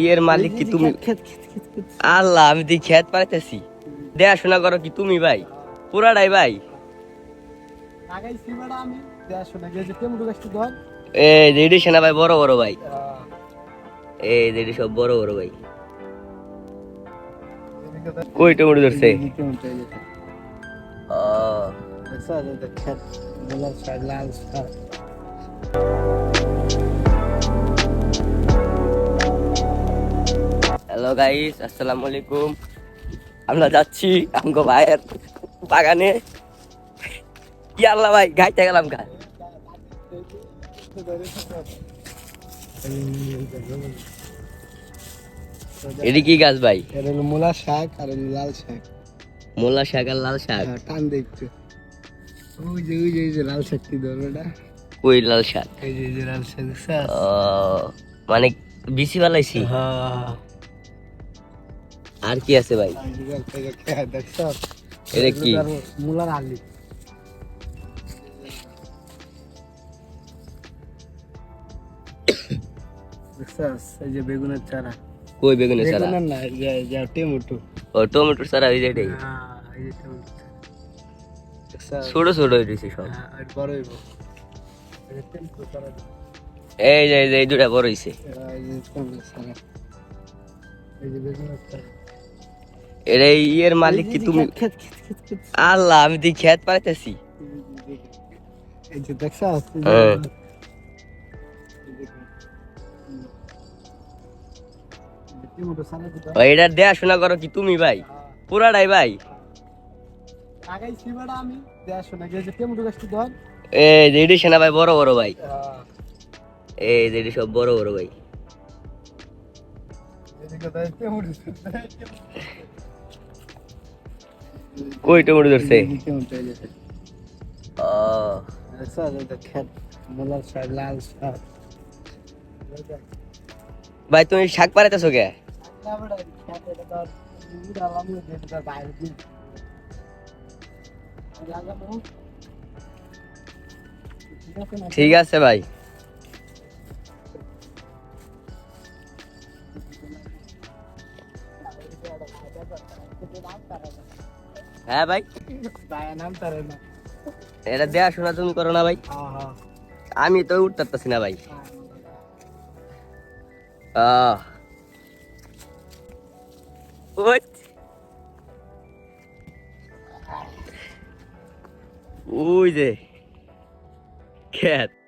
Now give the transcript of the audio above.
ইয়ের মালিক কি তুমি? আল্লাহ আমি দেখি খেত পাইতেছি। দেখাশোনা করো কি তুমি ভাই? পুরাটাই ভাই। এই সেনা ভাই বড় বড় ভাই। এই এটি সব বড় বড় ভাই। কই টমেটো ধরছে? ও লাল হ্যালো গাইস আসসালামু আলাইকুম আমরা যাচ্ছি আমগো ভাইয়ের বাগানে। কি আল্লাহ ভাই গাইতে গেলাম গা। এটি কি গাছ ভাই? মূলা শাক আর লাল শাক। মোলা শাক আর লাল শাক? হ্যাঁ, টান দেখতে ওই যে ওই যে ওই যে লাল শাকটি কই লাল শাক। এই যে লাল শাক ও, মানে বিসি বালাইছি হ্যাঁ। আর কি আছে ভাই হ্যাঁ? এটা কি মূলার আলি দেখছিস? এই যে বেগুনের চারা কই বেগুনের না যে টেমুটু ও টমেটোর ওই হ্যাঁ চারা। দেখছিস? ছোট ছোট হইতেছে সব হ্যাঁ, বড় হইব এই যে এই যে এই দুটা বড় হইছে। এই যে বেগুনের চারা। এর এই ইয়ের মালিক কি তুমি। আল্লাহ আমি দেখি খেত পাইতেছি এই যে দেখছিস? এই যে-। এই যে- এই যে টেমুটু চারা দুটা। ও, এটার দেখাশোনা করো কি তুমি ভাই? পুরাটাই ভাই। এই যে টেমুটু গাছটি ধর। এই যে এটি সেনা ভাই বড় বড় ভাই। এই যে সব বড় বড় ভাই। কই টমেটো ধরছে? ভাই তুমি শাক পাড়াইতেছো কে? ঠিক আছে ভাই। হ্যাঁ ভাই। এটা দেখাশোনা তুমি করো না ভাই। আমি তো উঠতে না ভাই। ওই যে। খেত।